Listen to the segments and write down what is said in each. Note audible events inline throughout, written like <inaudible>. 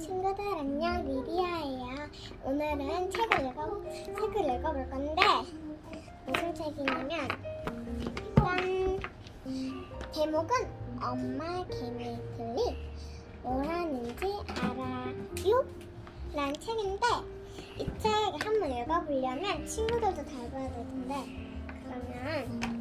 친구들 안녕 리디아예요. 오늘은 책을 읽어 책을 읽어볼 건데 무슨 책이냐면 짠 제목은 엄마 개미들이 뭘 하는지 알아요? 라는 책인데 이 책 한번 읽어보려면 친구들도 잘 봐야 될 텐데 그러면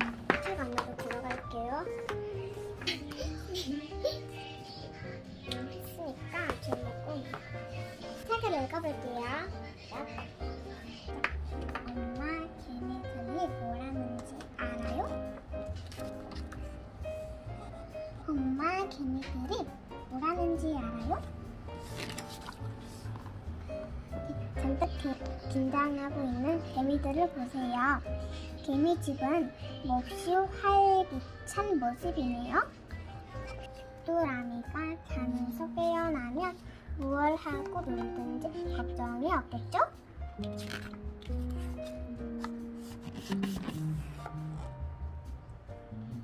기- 긴장하고 있는 개미들을 보세요. 개미집은 몹시 활기찬 모습이네요. 또라미가 잠에서 깨어나면 무얼 하고 놀든지 걱정이 없겠죠?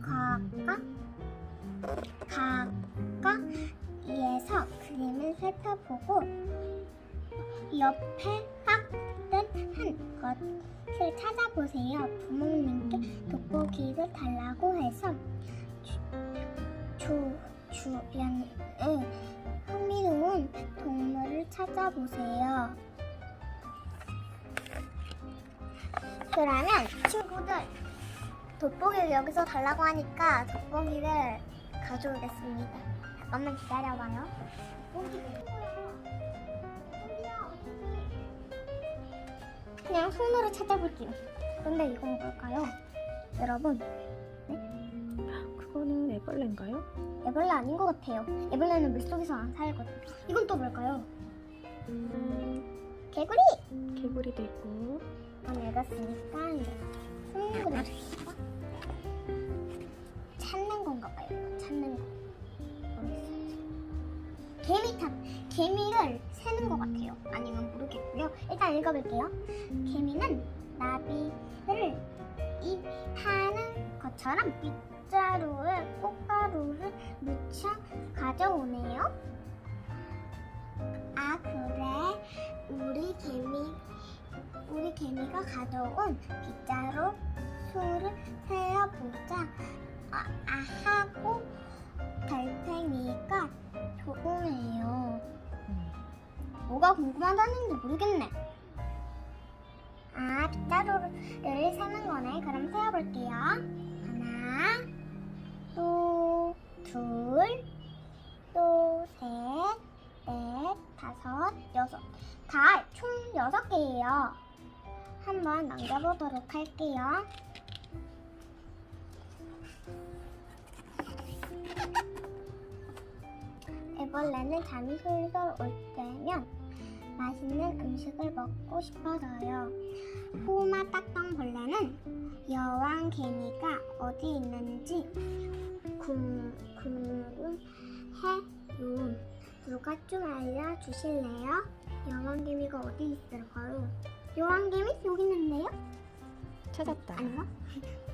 가까 가까이에서 그림을 살펴보고 옆에 깍든 한 것을 찾아보세요. 부모님께 돋보기를 달라고 해서 주, 주변에 흥미로운 동물을 찾아보세요. 그러면 친구들 돋보기를 여기서 달라고 하니까 돋보기를 가져오겠습니다. 잠깐만 기다려봐요. 그냥 손으로 찾아볼게요. 근데 이건 뭘까요? 여러분, 그거는 애벌레인가요? 애벌레 아닌 것 같아요. 애벌레는 물속에서 안 살거든요. 이건 또 뭘까요? 음, 개구리! 개구리도 있고 안 읽었으니까 이제 손으로. 찾는 건가 봐요. 찾는 거. 모르겠어요. 개미 탑. 개미를 세는 것 같아요. 아니면 모르겠고요. 일단 읽어볼게요. 개미는 나비를 입하는 것처럼 빗자루에 꽃가루를 묻혀 가져오네요. 아 그래 우리 개미 우리 개미가 가져온 빗자루 수를 세어보자 아, 아 하고 달팽이가 조공해요. 음, 뭐가 궁금하다는지 모르겠네. 아 빗자루를 세는 거네. 그럼 세어볼게요. 하나 또 둘 또 셋 넷 다섯 여섯. 다 총 여섯 개예요. 한번 남겨보도록 할게요 애벌레는 잠이 솔솔 올 때면 맛있는 음식을 먹고 싶어서요. 호마 딱정벌레는 여왕 개미가 어디 있는지 궁, 궁금해요. 누가 좀 알려주실래요? 여왕 개미가 어디 있을까요? 여왕 개미 여기 있는데요? 찾았다. 봐.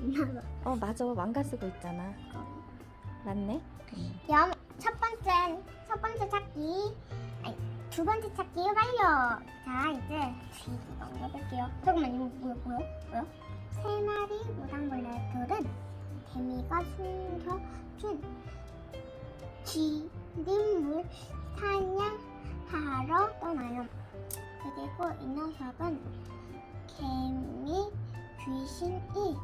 <laughs> 어 맞아 왕관 쓰고 있잖아. 맞네. 음, 염, 첫 번째, 첫 번째 찾기. 아니, 두 번째 찾기 완료. 자, 이제 뒤로 넘겨볼게요. 잠깐만, 이거 뭐야, 뭐야, 뭐야? 세 마리 무당벌레들은 개미가 숨겨준 기린물 사냥하러 떠나요. 그리고 이 녀석은 개미 귀신이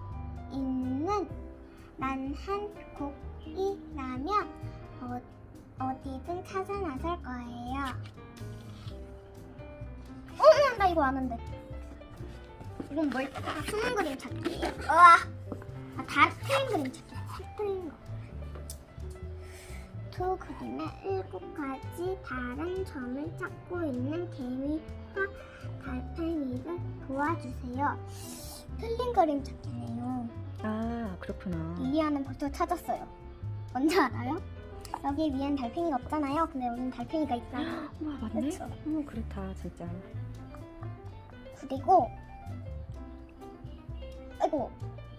있는 난한 곡이라면 어, 어디든 찾아 나설 거예요. 어, 나 이거 아는데. 이건 뭘? 아, 숨은 그림 찾기예요. 우와. 아, 다 틀린 그림 찾기. 틀린 거. 두 그림에 일곱 가지 다른 점을 찾고 있는 개미와 달팽이를 도와주세요. 틀린 그림 찾기네요. 아 그렇구나. 이리아는 벌써 찾았어요. 뭔지 알아요? 여기 위엔 달팽이가 없잖아요. 근데 여기는 달팽이가 있잖아요. <gasps> 와 맞네. 그쵸. 어 그렇다 진짜. 그리고 아이고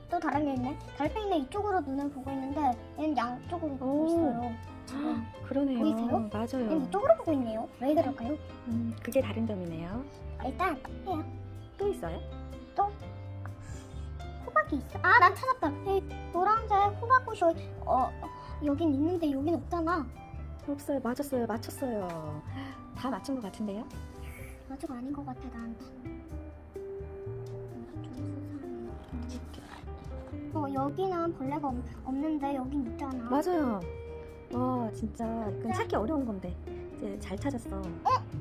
또 다른 게 있네. 달팽이는 이쪽으로 눈을 보고 있는데 얘는 양쪽으로 보고 오. 있어요. 지금 <gasps> 그러네요. 보이세요? 맞아요. 얘는 이쪽으로 보고 있네요. 왜 만들어볼까요? 음, 그게 다른 점이네요. 일단 해요. 또 있어요? 또 호박이 있어. 아, 난 찾았다. 에이, 노란색 호박꽃이 어 여긴 있는데 여긴 없잖아. 없어요. 맞았어요. 맞췄어요. 다 맞춘 것 같은데요? 아직 아닌 것 같아 나한테. 어 여기는 벌레가 없, 없는데 여긴 있잖아. 맞아요. 와, 진짜 이건 찾기 어려운 건데. 이제 잘 찾았어.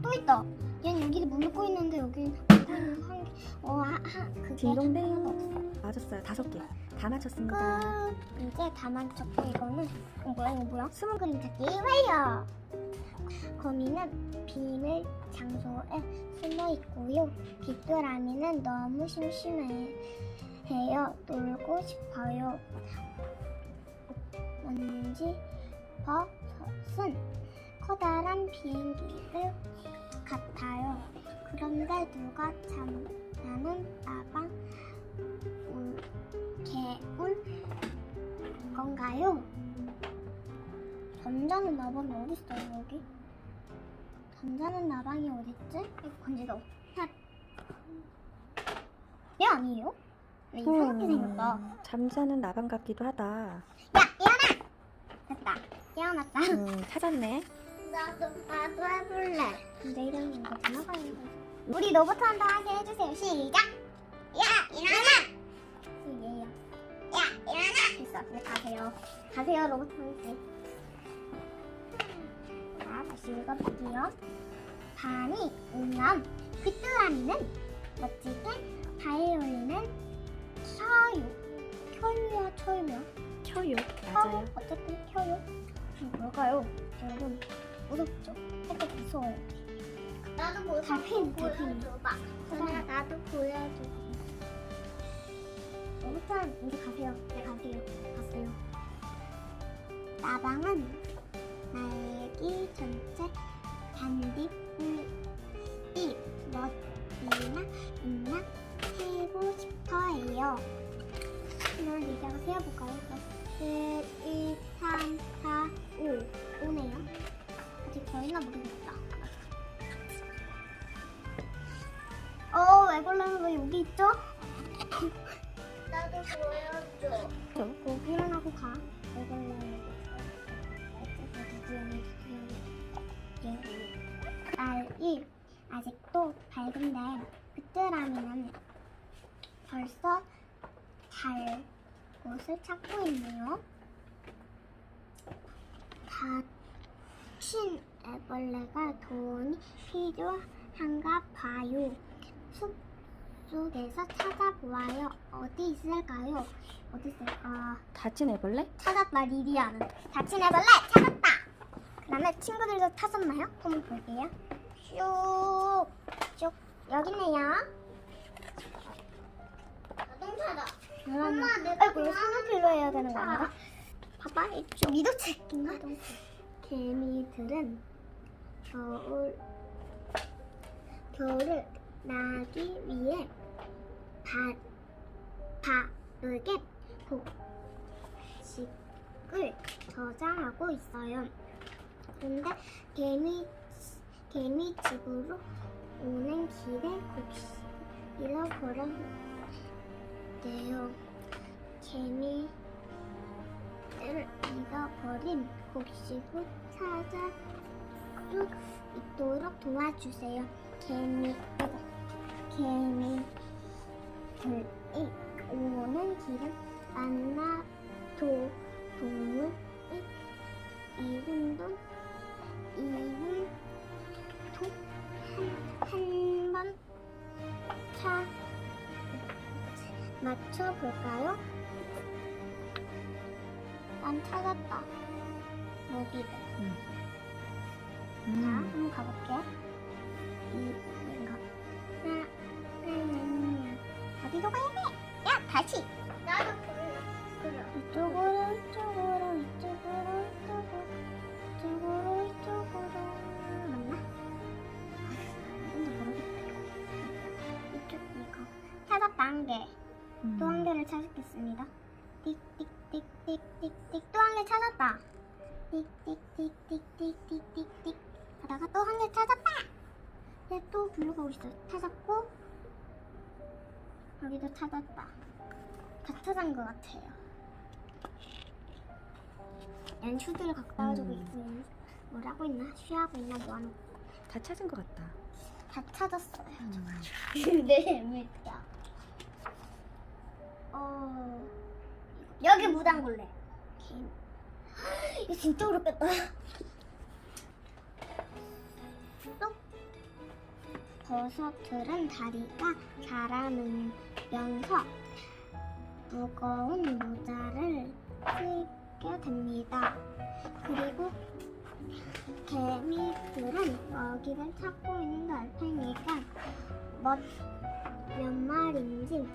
또 있다. 얘는 여기 물고 있는데 여기 물고 있는 한 개. 어, 하, 하, 그게. 하나가 없어. 맞았어요. 다섯 개. 다 맞췄습니다. 끝. 이제 다 맞췄고 이거는 어, 뭐야 이거 뭐야? 숨은 그림 찾기 완료. 거미는 비밀 장소에 숨어 있고요. 귀뚜라미는 너무 심심해 해요. 놀고 싶어요. 먼지 버섯은 커다란 비행기들 같아요. 그런데 누가 잠자는 나방 울, 개울 건가요? 잠자는 나방이 어딨어요 여기? 잠자는 나방이 어딨지? 이거 건지도 야, 얘 아니에요? 왜 이상하게 생겼다 음, 잠자는 나방 같기도 하다. 야 일어나! 됐다 깨어났다 음, 찾았네. 나도 나도 해볼래 근데 이러면 이거 지나가는 거지 우리 로봇 한다 하게 해주세요. 시작. 야 일어나. 얘야 야 일어나. 됐어. 이제 가세요. 가세요 로봇 한지 자 다시 읽어볼게요. 밤이 오면 귀뚜라미는 멋지게 바이올린을 켜요 쳐요 켜요. 켜요 맞아요. 어쨌든 켜요 이게 뭘까요? 여러분 무섭죠? 살짝 무서워요 나도 뭐 달팽이. 보여줘봐. 누나 나도 보여줘. 로봇은 이제 가세요. 네, 가세요. 갔어요. 나방은 날기 전체 반딧불 이 멋이나 있나 세고 싶어해요. 그럼 이제 세어볼까요? 1, 2, 3, 4, 5. 5네요. 아직 모르겠다. 어, 애벌레는 왜 여기 있죠? <laughs> 나도 보여줘. 고기만 하고 가. 이걸로 날이 아직도 밝은데 그뜨라미는 벌써 잘 곳을 찾고 있네요. 다친 애벌레가 돈이 필요한가 봐요. 숲 속에서 찾아보아요. 어디 있을까요? 어디 있을까? 다친 애벌레? 찾았다 리리아는 다친 애벌레 찾았다 그 다음에 친구들도 찾았나요? 한번 볼게요 슉쭉 여기 있네요 자동차다. 엄마 엄마, 내 아이고 이거 산호필로 해야 되는 거. 아닌가? 봐봐 이쪽 미도책인가? 개미들은 겨울 겨울을 나기 위해 바, 바르게 곡식을 저장하고 있어요. 그런데 개미 개미 집으로 오는 길에 곡식 잃어버렸대요. 개미를 잃어버린 곡식을 찾아 수 있도록 도와주세요. 개미 개미들이 오는 길은 만나 도 동물이 이름도 이름 도 한번 차 맞춰볼까요? 난 찾았다. 모기들. 자, 음, 한번 가볼게. 다시. 나도 보여. 그래. 이쪽으로, 이쪽으로, 이쪽으로, 이쪽으로, 이쪽으로, 이쪽으로. 맞나? 근데 모르겠다. 이쪽, 이거. 찾았다, 한 개. 음. 또한 개를 찾겠습니다. 띡띡띡띡띡띡 또 한 개 찾았다. 띡띡띡띡띡띡띡 내가 또 한 개 찾았다. 얘또 블루가 있어. 찾았고 여기도 찾았다. 다 찾은 것 같아요. 얘는 슈즈를 갖고 나와주고 음. 있으면 뭘 하고 있나? 쉬하고 있나? 뭐 하는 다 찾은 것 같다. 다 찾았어요. 음. <laughs> 근데 재밌다. 어 여기 무당벌레. 게임. <gasps> 이거 진짜 어렵겠다. 쏙. 버섯들은 다리가 자라면서 무거운 모자를 쓰게 됩니다. 그리고 개미들은 먹이를 찾고 있는 달팽이가 몇, 몇 마리인지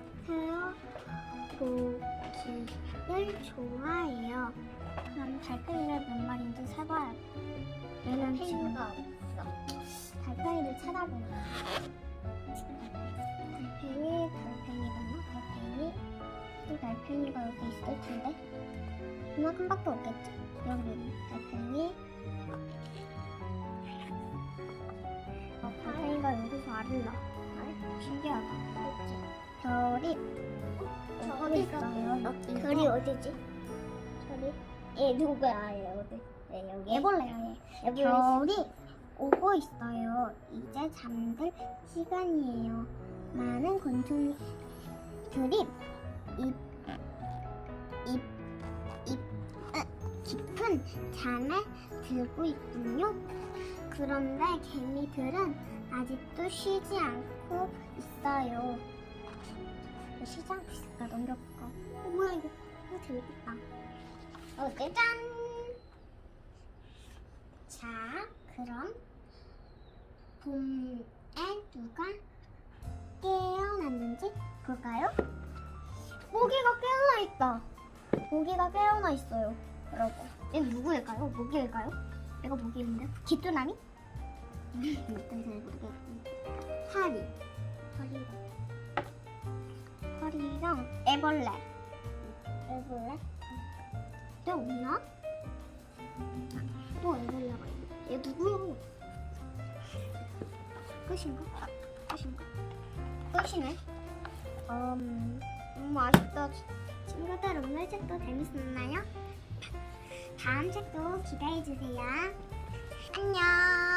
세어보기를 좋아해요. 그럼 달팽이를 몇 마리인지 세봐야 돼. 얘는 지금 팽이가 없어. 달팽이를 달팽이가 달팽이. 또 달팽이가 여기 있을 텐데. 이만큼밖에 없겠지? 여기는 달팽이. 어, 달팽이가 여기서 알을. 알? 신기하다. 그치? 별이 있어. 있어요? 어, 별이 어디지? 별이? 얘 누구야? 얘 어디? 얘 여기. 애벌레요, 얘. 애벌레. 별이 오고 있어요. 이제 잠들 시간이에요. 많은 곤충들이 잎, 잎, 잎, 으, 깊은 잠에 들고 있군요. 그런데 개미들은 아직도 쉬지 않고 있어요. 쉬지 않고 있을까? 넘겨볼까? 어, 뭐야 이거? 이거 재밌겠다. 어, 짜잔. 자, 그럼 봄에 누가 깨어났는지 볼까요? 모기가 깨어나 있다. 모기가 깨어나 있어요. 여러분, 얘는 누구일까요? 모기일까요? 얘가 모기인데? 귀뚜라미? 일단 잘 모르겠고. 파리. 파리. 파리랑 애벌레. 애벌레? 또 없나? 또 애벌레가 있네. 얘 누구야? 끝인가? 끝인가? 끝이네. 음, 너무 아쉽다. 친구들 오늘 책도 재밌었나요? 다음 책도 기대해주세요. 안녕.